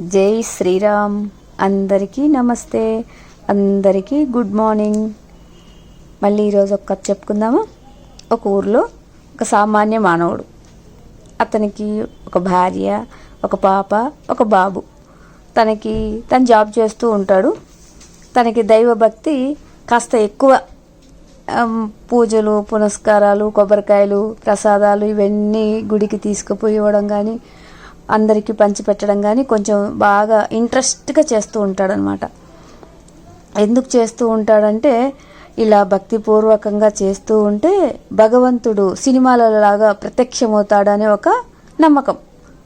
జై శ్రీరామ్. అందరికీ నమస్తే. అందరికీ గుడ్ మార్నింగ్. మళ్ళీ ఈరోజు ఒక కథ చెప్పుకుందామా? ఒక ఊర్లో ఒక సామాన్య మానవుడు. అతనికి ఒక భార్య ఒక పాప ఒక బాబు. తనకి తను జాబ్ చేస్తూ ఉంటాడు. తనకి దైవభక్తి కాస్త ఎక్కువ. పూజలు పునస్కారాలు కొబ్బరికాయలు ప్రసాదాలు ఇవన్నీ గుడికి తీసుకుపోయి ఇవ్వడం కానీ అందరికీ పంచిపెట్టడం కానీ కొంచెం బాగా ఇంట్రెస్ట్గా చేస్తూ ఉంటాడనమాట ఎందుకు చేస్తూ ఉంటాడంటే ఇలా భక్తిపూర్వకంగా చేస్తూ ఉంటే భగవంతుడు సినిమాలలాగా ప్రత్యక్షమవుతాడనే ఒక నమ్మకం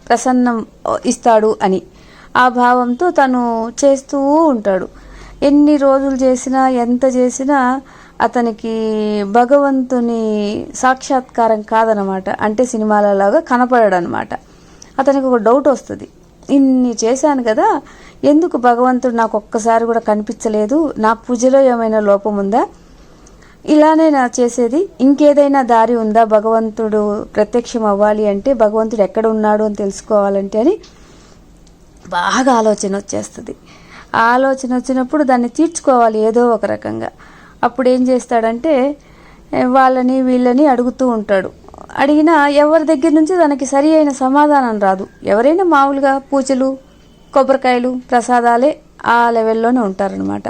ప్రసన్నం ఇస్తాడు అని. ఆ భావంతో తను చేస్తూ ఉంటాడు. ఎన్ని రోజులు చేసినా ఎంత చేసినా అతనికి భగవంతుని సాక్షాత్కారం కాదనమాట అంటే సినిమాలలాగా కనపడడనమాట అతనికి ఒక డౌట్ వస్తుంది. ఇన్ని చేశాను కదా ఎందుకు భగవంతుడు నాకు ఒక్కసారి కూడా కనిపించలేదు? నా పూజలో ఏమైనా లోపం ఉందా? ఇలానే నా చేసేది ఇంకేదైనా దారి ఉందా? భగవంతుడు ప్రత్యక్షం అవ్వాలి అంటే భగవంతుడు ఎక్కడ ఉన్నాడు అని తెలుసుకోవాలంటే అని బాగా ఆలోచన వచ్చేస్తుంది. ఆలోచన వచ్చినప్పుడు దాన్ని తీర్చుకోవాలి ఏదో ఒక రకంగా. అప్పుడు ఏం చేస్తాడంటే వాళ్ళని వీళ్ళని అడుగుతూ ఉంటాడు. అడిగినా ఎవరి దగ్గర నుంచి తనకి సరి అయిన సమాధానం రాదు. ఎవరైనా మామూలుగా పూజలు కొబ్బరికాయలు ప్రసాదాలే ఆ లెవెల్లోనే ఉంటారనమాట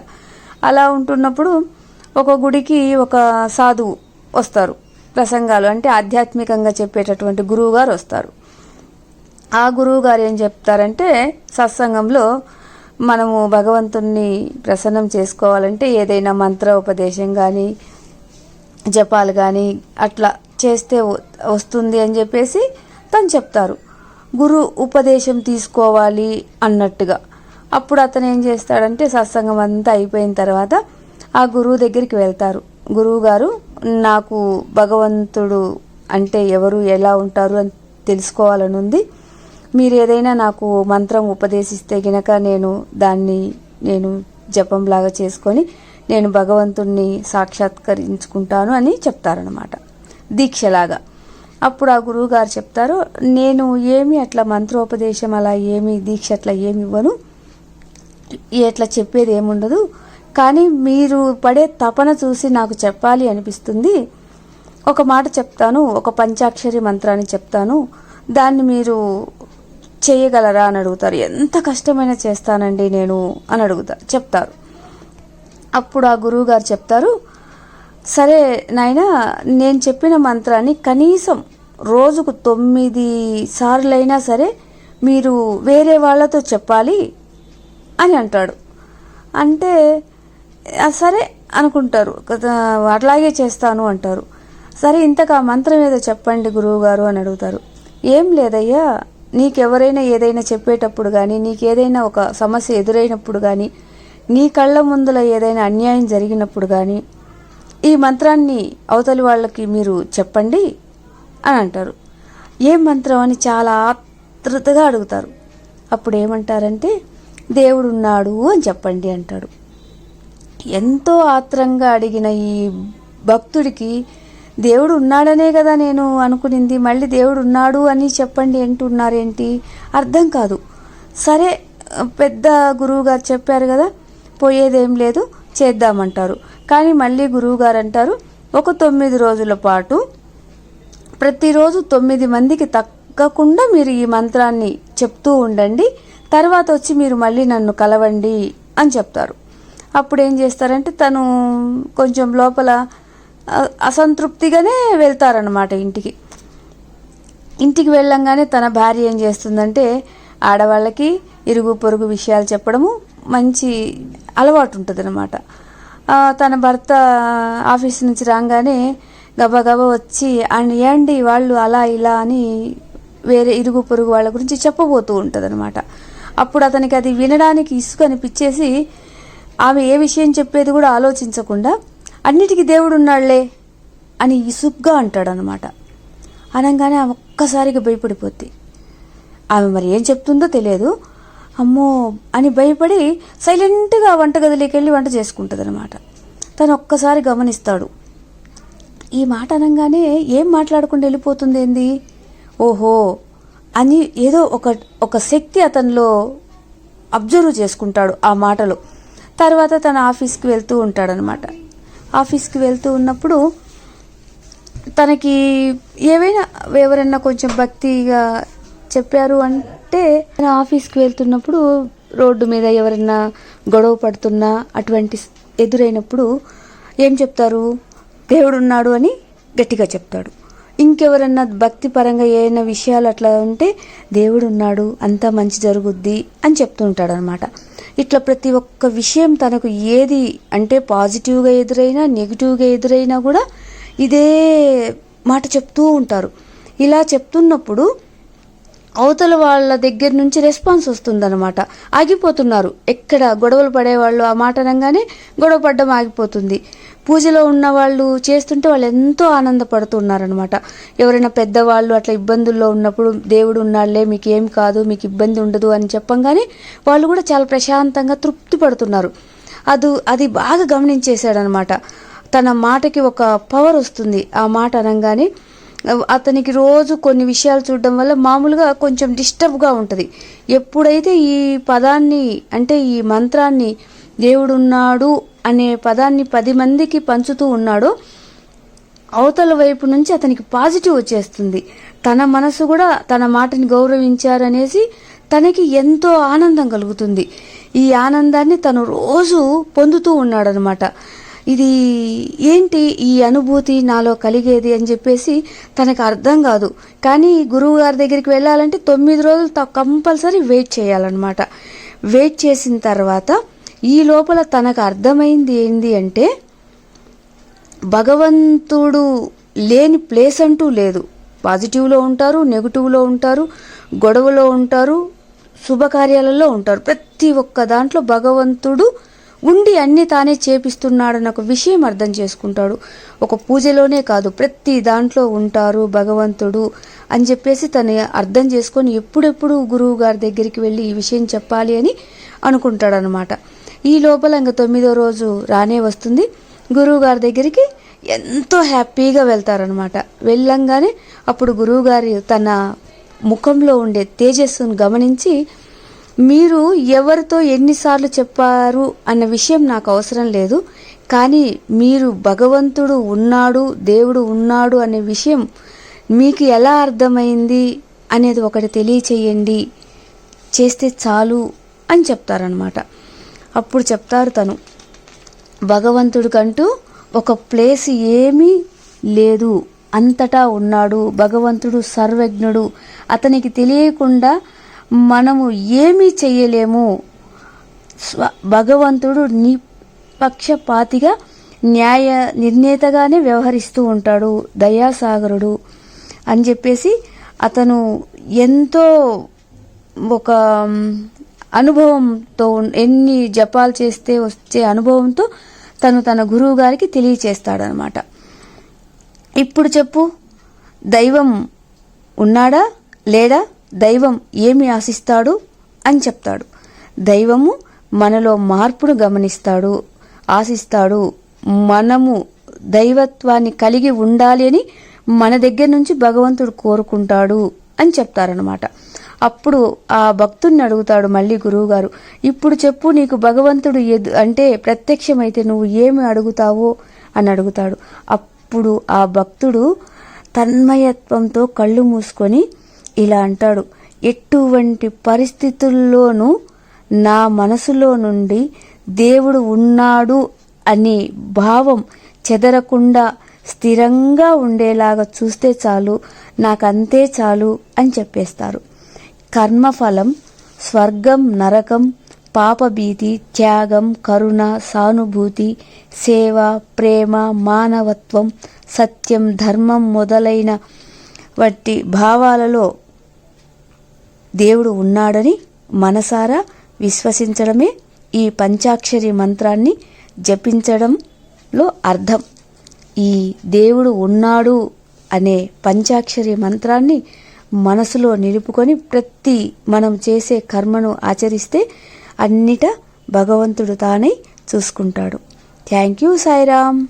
అలా ఉంటున్నప్పుడు ఒక గుడికి ఒక సాధువు వస్తారు. ప్రసంగాలు అంటే ఆధ్యాత్మికంగా చెప్పేటటువంటి గురువు గారు వస్తారు. ఆ గురువు గారు ఏం చెప్తారంటే సత్సంగంలో మనము భగవంతుణ్ణి ప్రసన్నం చేసుకోవాలంటే ఏదైనా మంత్ర ఉపదేశం కానీ జపాలు కానీ అట్లా చేస్తే వస్తుంది అని చెప్పేసి తను చెప్తారు. గురు ఉపదేశం తీసుకోవాలి అన్నట్టుగా. అప్పుడు అతను ఏం చేస్తాడంటే సత్సంగం అంతా అయిపోయిన తర్వాత ఆ గురువు దగ్గరికి వెళ్తారు. గురువు గారు నాకు భగవంతుడు అంటే ఎవరు ఎలా ఉంటారు అని తెలుసుకోవాలని ఉంది. మీరు ఏదైనా నాకు మంత్రం ఉపదేశిస్తే గనక నేను దాన్ని నేను జపంలాగా చేసుకొని నేను భగవంతుణ్ణి సాక్షాత్కరించుకుంటాను అని చెప్తారనమాట దీక్షలాగా. అప్పుడు ఆ గురువు గారు చెప్తారు నేను ఏమి అట్లా మంత్రోపదేశం అలా ఏమి దీక్ష అట్లా ఏమి ఇవ్వను. ఎట్లా చెప్పేది ఏముండదు. కానీ మీరు పడే తపన చూసి నాకు చెప్పాలి అనిపిస్తుంది. ఒక మాట చెప్తాను ఒక పంచాక్షరి మంత్రాన్ని చెప్తాను. దాన్ని మీరు చేయగలరా? అని అడుగుతారు. ఎంత కష్టమైనా చేస్తానండి నేను అని అడుగుతారు చెప్తారు. అప్పుడు ఆ గురువు గారు చెప్తారు సరే నాయన నేను చెప్పిన మంత్రాన్ని కనీసం రోజుకు తొమ్మిది సార్లైనా సరే మీరు వేరే వాళ్ళతో చెప్పాలి అని అంటాడు. అంటే సరే అనుకుంటారు. అట్లాగే చేస్తాను అంటారు. సరే ఇంతకు ఆ మంత్రం ఏదో చెప్పండి గురువుగారు అని అడుగుతారు. ఏం లేదయ్యా నీకెవరైనా ఏదైనా చెప్పేటప్పుడు కానీ నీకేదైనా ఒక సమస్య ఎదురైనప్పుడు కానీ నీ కళ్ళ ముందుల ఏదైనా అన్యాయం జరిగినప్పుడు కానీ ఈ మంత్రాన్ని అవతలి వాళ్ళకి మీరు చెప్పండి అని అంటారు. ఏం మంత్రం అని చాలా ఆతృతగా అడుగుతారు. అప్పుడు ఏమంటారంటే దేవుడు ఉన్నాడు అని చెప్పండి అంటాడు. ఎంతో ఆత్రంగా అడిగిన ఈ భక్తుడికి దేవుడు ఉన్నాడనే కదా నేను అనుకునింది మళ్ళీ దేవుడు ఉన్నాడు అని చెప్పండి అంటున్నారేంటి? అర్థం కాదు. సరే పెద్ద గురువు గారు చెప్పారు కదా పోయేదేం లేదు చేద్దామంటారు. కానీ మళ్ళీ గురువు గారు అంటారు ఒక తొమ్మిది రోజుల పాటు ప్రతిరోజు తొమ్మిది మందికి తగ్గకుండా మీరు ఈ మంత్రాన్ని చెప్తూ ఉండండి తర్వాత వచ్చి మీరు మళ్ళీ నన్ను కలవండి అని చెప్తారు. అప్పుడు ఏం చేస్తారంటే తను కొంచెం లోపల అసంతృప్తిగానే వెళ్తారనమాట ఇంటికి. ఇంటికి వెళ్ళంగానే తన భార్య ఏం చేస్తుందంటే ఆడవాళ్ళకి ఇరుగు పొరుగు విషయాలు చెప్పడము మంచి అలవాటు ఉంటుంది అనమాట తన భర్త ఆఫీస్ నుంచి రాగానే గబగబా వచ్చి అండ్ ఏండి వాళ్ళు అలా ఇలా అని వేరే ఇరుగు పొరుగు వాళ్ళ గురించి చెప్పబోతూ ఉంటుంది అప్పుడు అతనికి అది వినడానికి ఇసుక అనిపించేసి ఆమె ఏ విషయం చెప్పేది కూడా ఆలోచించకుండా అన్నిటికీ దేవుడు ఉన్నాళ్ళే అని ఇసుగ్గా అంటాడనమాట అనగానే ఆమె ఒక్కసారిగా భయపడిపోద్ది. ఆమె మరి ఏం చెప్తుందో తెలియదు. అమ్మో అని భయపడి సైలెంట్గా వంటగదిలోకి వెళ్ళి వంట చేసుకుంటుంది అనమాట తను ఒక్కసారి గమనిస్తాడు. ఈ మాట అనగానే ఏం మాట్లాడకుండా వెళ్ళిపోతుంది ఏంది? ఓహో అని ఏదో ఒక ఒక శక్తి అతనిలో అబ్జర్వ్ చేసుకుంటాడు ఆ మాటలు. తర్వాత తన ఆఫీస్కి వెళ్తూ ఉంటాడనమాట ఆఫీస్కి వెళ్తూ ఉన్నప్పుడు తనకి ఏవైనా ఎవరైనా కొంచెం భక్తిగా చెప్పారు అంటే తన ఆఫీస్కి వెళ్తున్నప్పుడు రోడ్డు మీద ఎవరైనా గొడవ పడుతున్నా అటువంటి ఎదురైనప్పుడు ఏం చెప్తారు? దేవుడు ఉన్నాడు అని గట్టిగా చెప్తాడు. ఇంకెవరన్నా భక్తి పరంగా ఏమైనా విషయాలు అట్లా ఉంటే దేవుడు ఉన్నాడు అంతా మంచి జరుగుద్ది అని చెప్తుంటాడు అనమాట ఇట్లా ప్రతి ఒక్క విషయం తనకు ఏది అంటే పాజిటివ్గా ఎదురైనా నెగిటివ్గా ఎదురైనా కూడా ఇదే మాట చెప్తూ ఉంటారు. ఇలా చెప్తున్నప్పుడు అవతల వాళ్ళ దగ్గర నుంచి రెస్పాన్స్ వస్తుందన్నమాట. ఆగిపోతున్నారు. ఎక్కడ గొడవలు పడేవాళ్ళు ఆ మాట అనగానే గొడవ పడ్డం ఆగిపోతుంది. పూజలో ఉన్న వాళ్ళు చేస్తుంటే వాళ్ళు ఎంతో ఆనందపడుతున్నారనమాట ఎవరైనా పెద్దవాళ్ళు అట్లా ఇబ్బందుల్లో ఉన్నప్పుడు దేవుడు ఉన్నాళ్ళే మీకు ఏం కాదు మీకు ఇబ్బంది ఉండదు అని చెప్పంగానే వాళ్ళు కూడా చాలా ప్రశాంతంగా తృప్తి పడుతున్నారు. అది అది బాగా గమనించేశాడనమాట తన మాటకి ఒక పవర్ వస్తుంది. ఆ మాట అనగానే అతనికి రోజు కొన్ని విషయాలు చూడడం వల్ల మామూలుగా కొంచెం డిస్టర్బ్గా ఉంటుంది. ఎప్పుడైతే ఈ పదాన్ని అంటే ఈ మంత్రాన్ని దేవుడున్నాడు అనే పదాన్ని పది మందికి పంచుతూ ఉన్నాడో అవతల వైపు నుంచి అతనికి పాజిటివ్ వచ్చేస్తుంది. తన మనసు కూడా తన మాటని గౌరవించారనేసి తనకి ఎంతో ఆనందం కలుగుతుంది. ఈ ఆనందాన్ని తను రోజు పొందుతూ ఉన్నాడనమాట. ఇది ఏంటి ఈ అనుభూతి నాలో కలిగేది అని చెప్పేసి తనకు అర్థం కాదు. కానీ గురువు గారి దగ్గరికి వెళ్ళాలంటే తొమ్మిది రోజులు త- కంపల్సరీ వెయిట్ చేయాలన్నమాట. వెయిట్ చేసిన తర్వాత ఈ లోపల తనకు అర్థమైంది ఏంది అంటే భగవంతుడు లేని ప్లేస్ అంటూ లేదు. పాజిటివ్లో ఉంటారు నెగిటివ్లో ఉంటారు గొడవలో ఉంటారు శుభకార్యాలలో ఉంటారు. ప్రతి ఒక్క దాంట్లో భగవంతుడు ఉండి అన్ని తానే చేపిస్తున్నాడన్న ఒక విషయం అర్థం చేసుకుంటాడు. ఒక పూజలోనే కాదు ప్రతి దాంట్లో ఉంటారు భగవంతుడు అని చెప్పేసి తను అర్థం చేసుకొని ఎప్పుడెప్పుడు గురువు గారి దగ్గరికి వెళ్ళి ఈ విషయం చెప్పాలి అని అనుకుంటాడనమాట ఈ లోపల ఇంకా తొమ్మిదో రోజు రానే వస్తుంది. గురువు గారి దగ్గరికి ఎంతో హ్యాపీగా వెళ్తారనమాట వెళ్ళంగానే అప్పుడు గురువుగారి తన ముఖంలో ఉండే తేజస్సును గమనించి మీరు ఎవరితో ఎన్నిసార్లు చెప్పారు అన్న విషయం నాకు అవసరం లేదు కానీ మీరు భగవంతుడు ఉన్నాడు దేవుడు ఉన్నాడు అనే విషయం మీకు ఎలా అర్థమైంది అనేది ఒకటి తెలియచేయండి. చేస్తే చాలు అని చెప్తారనమాట అప్పుడు చెప్తారు తను భగవంతుడికంటూ ఒక ప్లేస్ ఏమీ లేదు అంతటా ఉన్నాడు భగవంతుడు సర్వజ్ఞుడు అతనికి తెలియకుండా మనము ఏమీ చేయలేము స్వ భగవంతుడు నిపక్షపాతిగా న్యాయ నిర్ణేతగానే వ్యవహరిస్తూ ఉంటాడు. దయాసాగరుడు అని చెప్పేసి అతను ఎంతో ఒక అనుభవంతో ఎన్ని జపాలు చేస్తే వచ్చే అనుభవంతో తను తన గురువు గారికి తెలియచేస్తాడనమాట. ఇప్పుడు చెప్పు దైవం ఉన్నాడా లేడా? దైవం ఏమి ఆశిస్తాడు అని చెప్తాడు. దైవము మనలో మార్పును గమనిస్తాడు. ఆశిస్తాడు మనము దైవత్వాన్ని కలిగి ఉండాలి అని మన దగ్గర నుంచి భగవంతుడు కోరుకుంటాడు అని చెప్తారనమాట అప్పుడు ఆ భక్తుడిని అడుగుతాడు మళ్ళీ గురువుగారు ఇప్పుడు చెప్పు నీకు భగవంతుడు ఎదు అంటే ప్రత్యక్షమైతే నువ్వు ఏమి అడుగుతావో? అని అడుగుతాడు. అప్పుడు ఆ భక్తుడు తన్మయత్వంతో కళ్ళు మూసుకొని ఇలా అంటాడు ఎటువంటి పరిస్థితుల్లోనూ నా మనసులో నుండి దేవుడు ఉన్నాడు అనే భావం చెదరకుండా స్థిరంగా ఉండేలాగా చూస్తే చాలు నాకంతే చాలు అని చెప్పేస్తారు. కర్మఫలం స్వర్గం నరకం పాపభీతి త్యాగం కరుణ సానుభూతి సేవ ప్రేమ మానవత్వం సత్యం ధర్మం మొదలైన వంటి భావాలలో దేవుడు ఉన్నాడని మనసారా విశ్వసించడమే ఈ పంచాక్షరి మంత్రాన్ని జపించడంలో అర్థం. ఈ దేవుడు ఉన్నాడు అనే పంచాక్షరి మంత్రాన్ని మనసులో నిలుపుకొని ప్రతి మనం చేసే కర్మను ఆచరిస్తే అన్నిట భగవంతుడు తానై చూసుకుంటాడు. Thank you Sairam.